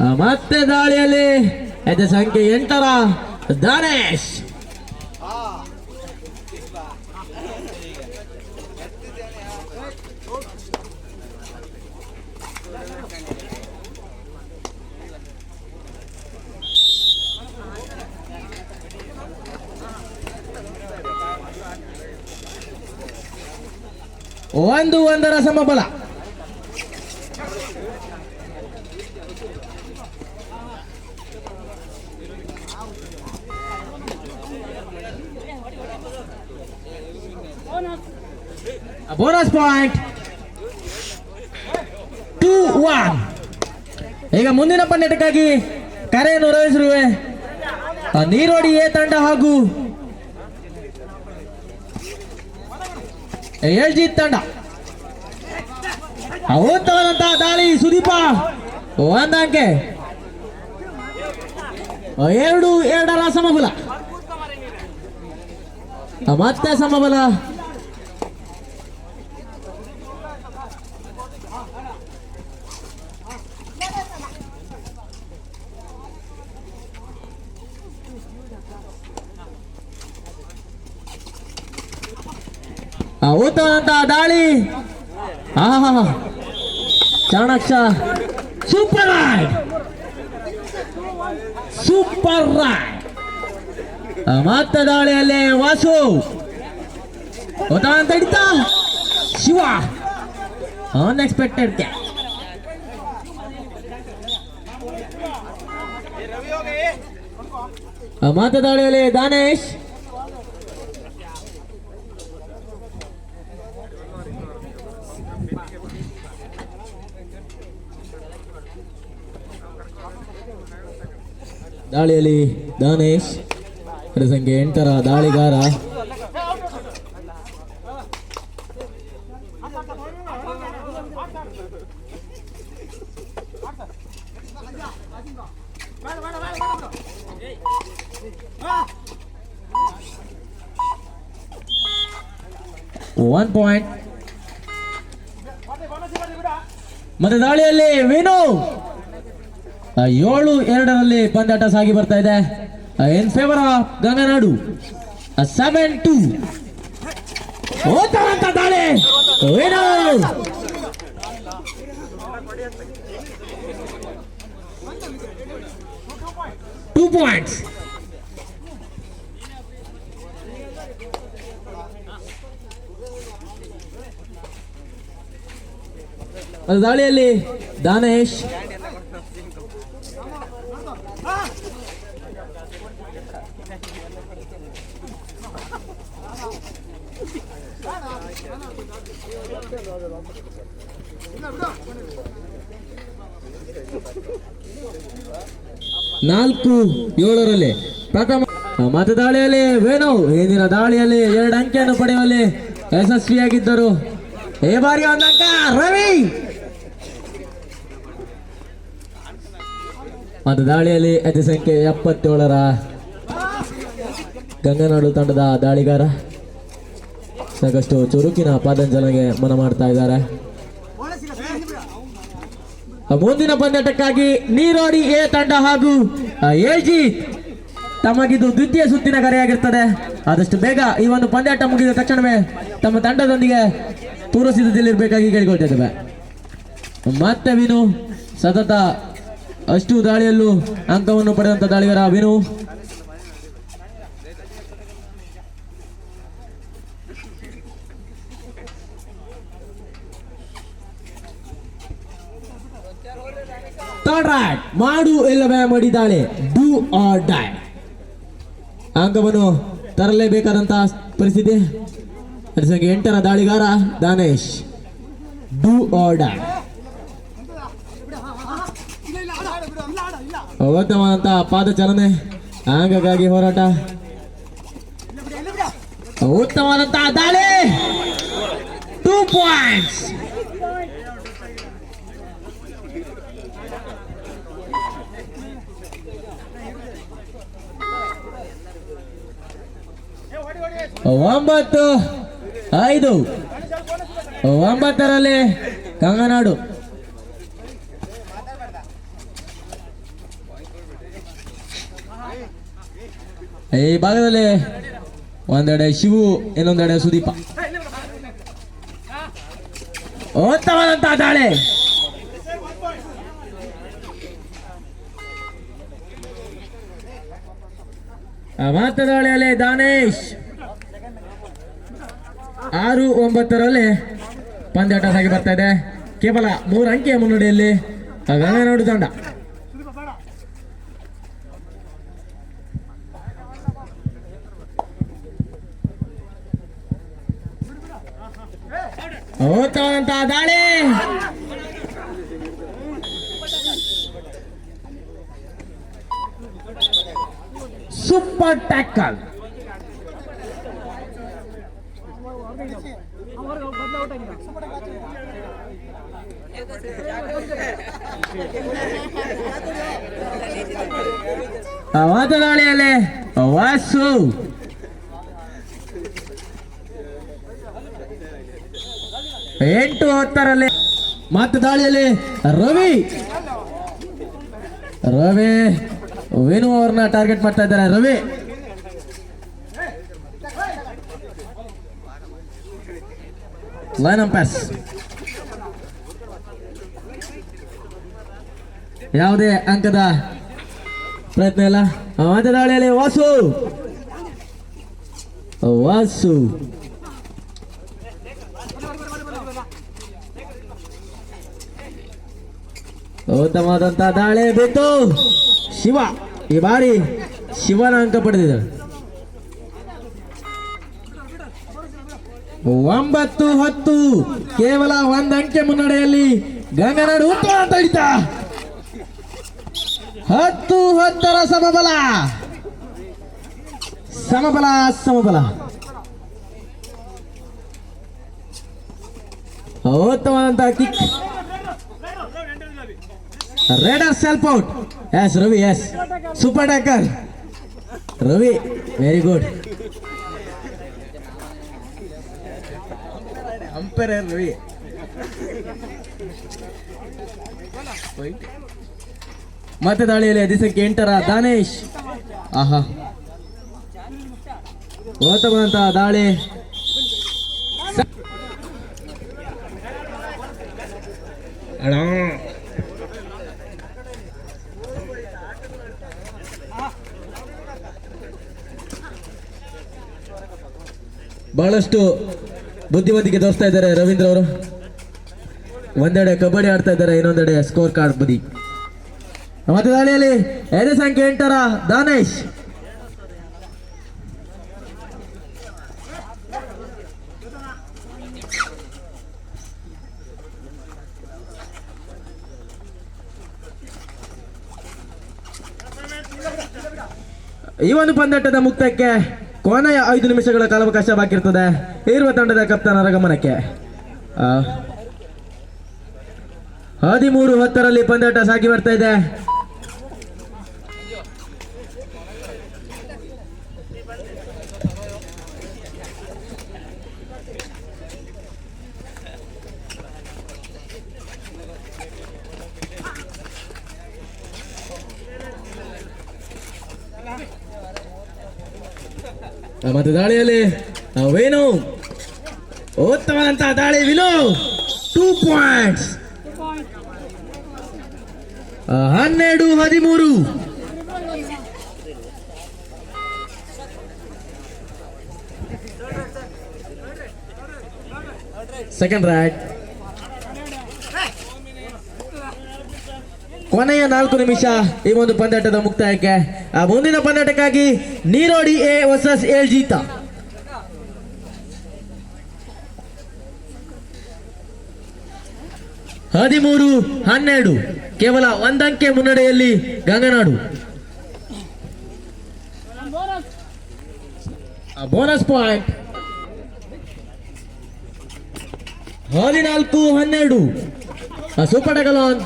ಆ, ಮತ್ತೆ ದಾಳಿಯಲ್ಲಿ ಸಂಖ್ಯೆ ಎಂಟರ ದಾನೇಶ್. ಒಂದು ಒಂದರ ಸಮಬಲ. ಬೋನಸ್ ಪಾಯಿಂಟ್ ಟೂ ಒನ್ ಈಗ ಮುಂದಿನ ಪಂದ್ಯಟಕ್ಕಾಗಿ ಕರೆಯನ್ನು ರವಿಸಿರುವೆ ಆ, ನೀರೋಡಿ ಎ ತಂಡ ಹಾಗೂ ಎಲ್ಜಿತ್ ತಂಡ. ಉತ್ತಮವಾದಂತಹ ದಾಳಿ ಸುದೀಪ. ಒಂದಂಕೆ ಎರಡು ಎರಡರ ಸಮಬಲ. ಮತ್ತೆ ಸಮಬಲ. ಆ, ಉತ್ತಮವಾದಂತಹ ದಾಳಿ. ಆಹಾ ಚಾಣಕ್ಷ ಸೂಪರ್ ರಾಯ್ ಸೂಪರ್ ರಾಯ್ ಮತ್ತೆ ದಾಳಿಯಲ್ಲಿ ವಾಸು. ಉತ್ತಮ ಹಿಡಿತ ಶಿವ. ಅನ್ಎಕ್ಸ್ಪೆಕ್ಟೆಡ್ ಕ್ಯಾಚ್ ಮತ್ತೆ ದಾಳಿಯಲ್ಲಿ ದಾನೇಶ್. ದಾಳಿಯಲ್ಲಿ ದಾನೇಶ್ ಸಂಖ್ಯೆ ಎಂಟರ ದಾಳಿಗಾರ. ಒನ್ ಪಾಯಿಂಟ್ ಮತ್ತೆ ದಾಳಿಯಲ್ಲಿ ವಿನು. ಏಳು ಎರಡರಲ್ಲಿ ಪಂದ್ಯಾಟ ಸಾಗಿ ಬರ್ತಾ ಇದೆ. In favour of Ganganadu? Seven two ಓದ್ತಾರಂತ ದಾಳಿ. ಟೂ ಪಾಯಿಂಟ್ಸ್ ದಾಳಿಯಲ್ಲಿ ದಾನೇಶ್ ನಾಲ್ಕು ಏಳರಲ್ಲಿ ಪ್ರಥಮ ಮತ ದಾಳಿಯಲ್ಲಿ ವೇಣು ಇಂದಿನ ದಾಳಿಯಲ್ಲಿ ಎರಡು ಅಂಕಿಯನ್ನು ಪಡೆಯುವಲ್ಲಿ ಯಶಸ್ವಿಯಾಗಿದ್ದರು. ಈ ಬಾರಿ ಒಂದು ಅಂಕ, ರವಿ! ಮತ್ತು ದಾಳಿಯಲ್ಲಿ ಅತಿ ಸಂಖ್ಯೆ ಎಪ್ಪತ್ತೇಳರ ಗಂಗನಾಡು ತಂಡದ ದಾಳಿಗಾರ. ಸಾಕಷ್ಟು ಚುರುಕಿನ ಪಾದಂಜಲಿಗೆ ಮನ ಮಾಡ್ತಾ ಇದ್ದಾರೆ. ಮುಂದಿನ ಪಂದ್ಯಾಟಕ್ಕಾಗಿ ನೀರೋಡಿ ಎ ತಂಡ ಹಾಗೂ ಎಜಿ ತಮಗಿದು ದ್ವಿತೀಯ ಸುತ್ತಿನ ಕರೆಯಾಗಿರ್ತದೆ. ಆದಷ್ಟು ಬೇಗ ಈ ಒಂದು ಪಂದ್ಯಾಟ ಮುಗಿದ ತಕ್ಷಣವೇ ತಮ್ಮ ತಂಡದೊಂದಿಗೆ ಪೂರ್ವ ಸಿದ್ಧತೆಯಲ್ಲಿರಬೇಕಾಗಿ ಕೇಳಿಕೊಳ್ತಾ ಇದ್ದೇವೆ ಮತ್ತೆ ವಿನು, ಸತತ ಅಷ್ಟು ದಾಳಿಯಲ್ಲೂ ಅಂಕವನ್ನು ಪಡೆದಂತ ದಾಳಿಗರ ವಿನು. ರೈಟ್ ಮಾಡು ಇಲ್ಲವೇ ಮಡಿದಾಳೆ ಡೂ ಆರ್ ಡೈ ಅಂಕವನ್ನು ತರಲೇಬೇಕಾದಂತಹ ಪರಿಸ್ಥಿತಿ. ಸಂಖ್ಯೆ ಎಂಟರ ದಾಳಿಗಾರ ದಾನೇಶ್. ಡೂ ಆರ್ ಡೈ ಉತ್ತಮವಾದಂತಹ ಪಾದಚಲನೆ, ಅಂಗಕ್ಕಾಗಿ ಹೋರಾಟ. ಉತ್ತಮವಾದಂತಹ ದಾಳಿ. ಟೂ ಪಾಯಿಂಟ್ಸ್ ಒಂಬತ್ತು, ಐದು. ಒಂಬತ್ತರಲ್ಲಿ ಕಂಗನಾಡು. ಈ ಭಾಗದಲ್ಲಿ ಒಂದೆಡೆ ಶಿವು, ಇನ್ನೊಂದೆಡೆ ಸುದೀಪ. ಉತ್ತಮದಂತ ದಾಳಿ. ಆ ಮಾತ ದಾಳಿಯಲ್ಲಿ ದಾನೇಶ್. ಆರು ಒಂಬತ್ತರಲ್ಲಿ ಪಂದ್ಯಾಟ ಸಾಗಿ ಬರ್ತಾ ಇದೆ. ಕೇವಲ ಮೂರು ಅಂಕೆಯ ಮುನ್ನಡೆಯಲ್ಲಿ ಗಂಗನಾಡು ತಂಡ. ಉತ್ತಮವಾದಂತಹ ದಾಳಿ. ಸೂಪರ್ ಟ್ಯಾಕಲ್ ಮಾತನಾಡಿಯಲ್ಲಿ ವಾಸು. ಎಂಟು ಹತ್ತರಲ್ಲಿ ಮಾತು ದಾಳಿಯಲ್ಲಿ ರವಿ. ರವಿ ವೇಣು ಅವ್ರನ್ನ ಟಾರ್ಗೆಟ್ ಮಾಡ್ತಾ ಇದ್ದಾರೆ. ರವಿ. ಲೈನ್ ಪಾಸ್ ಯಾವುದೇ ಅಂಕದ ಪ್ರಯತ್ನ ಇಲ್ಲ. ಮತ್ತೆ ದಾಳಿಯಲ್ಲಿ ವಾಸು. ವಾಸು. ಉತ್ತಮವಾದಂತಹ ದಾಳಿ ಬಿತ್ತು. ಶಿವ, ಈ ಬಾರಿ ಶಿವನ ಅಂಕ ಪಡೆದಿದ್ದಾಳೆ ಒಂಬತ್ತು ಹತ್ತು, ಕೇವಲ ಒಂದು ಅಂಕೆ ಮುನ್ನಡೆಯಲ್ಲಿ ಗಂಗನಾಡು ಉತ್ತಮ ಅಂತ ಹತ್ತು ಹತ್ತರ ಸಮಬಲ. ಸಮಬಲ ಸಮಬಲ. ಉತ್ತಮವಾದಂತಹ kick raider self out yes Ravi yes super tackle Ravi very good umpire Ravi ಮತ್ತೆ ದಾಳಿಯಲ್ಲಿ ಅಧಿಸಂಖ್ಯೆ ಎಂಟರ ದಾನೇಶ್. ಆಹಾ. ಉತ್ತಮವಂತಹ ದಾಳಿ. ಬಹಳಷ್ಟು ಬುದ್ಧಿವಂತಿಕೆ ತೋರಿಸ್ತಾ ಇದ್ದಾರೆ ರವೀಂದ್ರ ಅವರು. ಒಂದೆಡೆ ಕಬಡ್ಡಿ ಆಡ್ತಾ ಇದ್ದಾರೆ ಇನ್ನೊಂದೆಡೆ ಸ್ಕೋರ್ ಕಾರ್ಡ್ ಬದಿ. ಮತ್ತೆ ದಾಳಿಯಲ್ಲಿ ಎರಡು ಸಂಖ್ಯೆ ಎಂಟರ ದಾನೇಶ್. ಈ ಒಂದು ಪಂದ್ಯಾಟದ ಮುಕ್ತಕ್ಕೆ ಕೊನೆಯ ಐದು ನಿಮಿಷಗಳ ಕಾಲಾವಕಾಶ ಬಾಕಿ ಇರ್ತದೆ. ಇರುವ ತಂಡದ ಕಪ್ತಾನರ ಗಮನಕ್ಕೆ ಹದಿಮೂರು ಹತ್ತರಲ್ಲಿ ಪಂದಾಟ ಸಾಗಿ ಬರ್ತಾ ಇದೆ. ಮತ್ತೆ ದಾಳಿಯಲ್ಲಿ ನಾವೇನು ವೇಣು ಉತ್ತಮವಾದಂತಹ ದಾಳಿ ವಿಲೋ. ಟೂ ಪಾಯಿಂಟ್ಸ್ ಹನ್ನೆರಡು ಹದಿಮೂರು. ಸೆಕೆಂಡ್ ರೈಟ್ ಕೊನೆಯ ನಾಲ್ಕು ನಿಮಿಷ ಈ ಒಂದು ಪಂದ್ಯಾಟದ ಮುಕ್ತಾಯಕ್ಕೆ. ಆ, ಮುಂದಿನ ಪಂದ್ಯಾಟಕ್ಕಾಗಿ ನೀರೋಡಿ ಎ ವರ್ಸಸ್ ಎಲ್ ಜೀತ. ಹದಿಮೂರು, ಹನ್ನೆರಡು, ಕೇವಲ ಒಂದಂಕೆ ಮುನ್ನಡೆಯಲ್ಲಿ ಗಂಗನಾಡು. ಬೋನಸ್ ಪಾಯಿಂಟ್ ಹದಿನಾಲ್ಕು, ಹನ್ನೆರಡು. ಸೂಪರ್ ಟಗಲಾನ್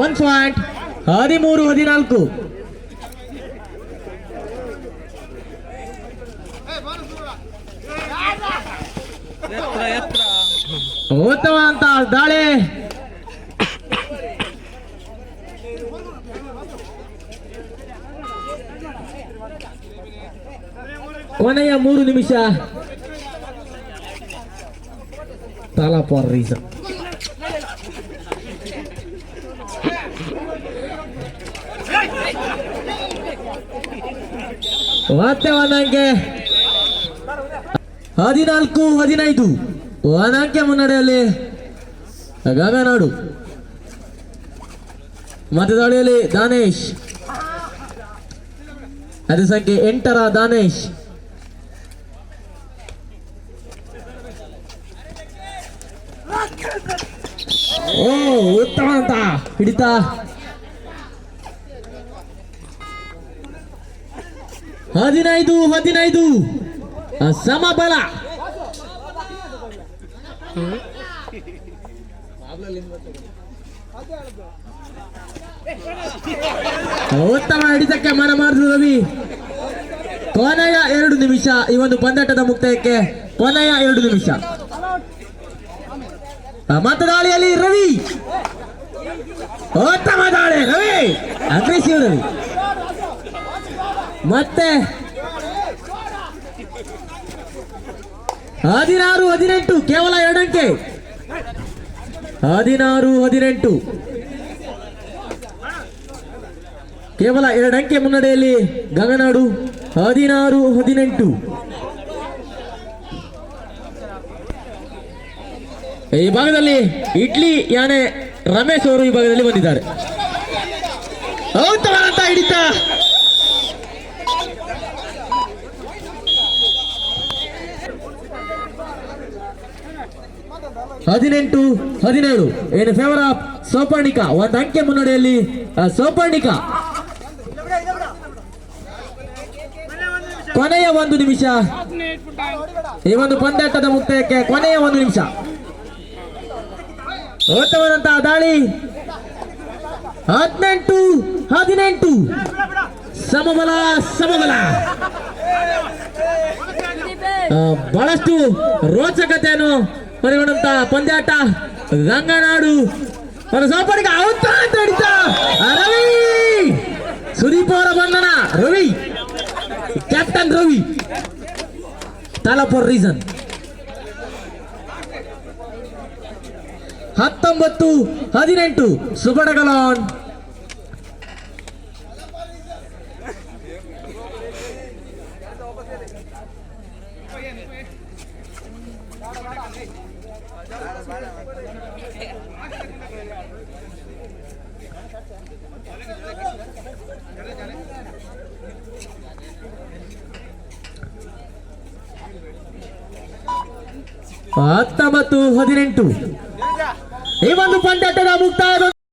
ಒನ್ ಪಾಯಿಂಟ್ ಹದಿಮೂರು ಹದಿನಾಲ್ಕು. ಉತ್ತಮ ಅಂತ ದಾಳೆ. ಕೊನೆಯ ಮೂರು ನಿಮಿಷ. ತಾಲ ಫಾರ್ ರೀಸನ್ ಮತ್ತೆ ಒಂದಂಕೆ ಹದಿನಾಲ್ಕು, ಹದಿನೈದು. ಒಂದಂಕೆ ಮುನ್ನಡೆಯಲ್ಲಿ ಗಗನಾಡು ಮತ್ತೆ ದಾನೇಶ್. ಅದೇ ಸಂಖ್ಯೆ ಎಂಟರ ದಾನೇಶ್. ಓ, ಉತ್ತಮ ಅಂತ. ಹಿಡಿತಾ. ಹದಿನೈದು ಹದಿನೈದು. ಸಮಬಲ. ಉತ್ತಮ ಹಿಡಿತಕ್ಕೆ ಮನ ಮಾಡಿದ್ರು ರವಿ. ಕೊನೆಯ ಎರಡು ನಿಮಿಷ ಈ ಒಂದು ಪಂದಟದ ಮುಕ್ತಾಯಕ್ಕೆ ಕೊನೆಯ ಎರಡು ನಿಮಿಷ. ದಾಳಿಯಲ್ಲಿ ರವಿ. ಉತ್ತಮ ದಾಳಿ, ರವಿ. ಅಗ್ರೆಸಿವ್ ರವಿ. ಮತ್ತೆ ಹದಿನಾರು, ಹದಿನೆಂಟು, ಕೇವಲ ಎರಡಂಕೆ ಹದಿನಾರು, ಹದಿನೆಂಟು. ಕೇವಲ ಎರಡಂಕೆ ಮುನ್ನಡೆಯಲ್ಲಿ ಗಗನಾಡು, ಹದಿನಾರು, ಹದಿನೆಂಟು. ಈ ಭಾಗದಲ್ಲಿ ಇಡ್ಲಿ ಯಾನೆ ರಮೇಶ್ ಅವರು ಈ ಭಾಗದಲ್ಲಿ ಬಂದಿದ್ದಾರೆ. ಹಿಡಿತ. ಹದಿನೆಂಟು, ಹದಿನೇಳು. ಇನ್ ಫೇವರ್ ಆಫ್ ಸೋಪರ್ಣಿಕ ಒಂದು ಅಂಕೆ ಮುನ್ನಡೆಯಲ್ಲಿ ಸೋಪರ್ಣಿಕ ಕೊನೆಯ ಒಂದು ನಿಮಿಷ. ಈ ಒಂದು ಪಂದ್ಯಾಟದ ಮುಕ್ತಾಯಕ್ಕೆ ಕೊನೆಯ ಒಂದು ನಿಮಿಷ. ಉತ್ತಮವಾದಂತಹ ದಾಳಿ. ಹದಿನೆಂಟು ಹದಿನೆಂಟು. ಸಮಬಲ ಸಮಬಲ. ಬಹಳಷ್ಟು ರೋಚಕತೆಯನ್ನು ಪರಿಗಣಂತ ಪಂದ್ಯಾಟ ಗಂಗನಾಡು ಒಂದು ಸೋಪಡಿಗೆ ಔತ ಅಂತ ಹಿಡಿತ ಆ, ರವಿ ಸುದೀಪ್ ಅವರ ಬಂಧನ ರವಿ ಕ್ಯಾಪ್ಟನ್ ರವಿ ತಾಲ ಫಾರ್ ರೀಸನ್ ಹತ್ತೊಂಬತ್ತು ಹದಿನೆಂಟು ಸುಬಡಗಲಾನ್ ಹತ್ತೊಂಬತ್ತು ಹದಿನೆಂಟು. ಈ ಒಂದು ಪಂದ್ಯಾಟದ ಮುಕ್ತಾಯದ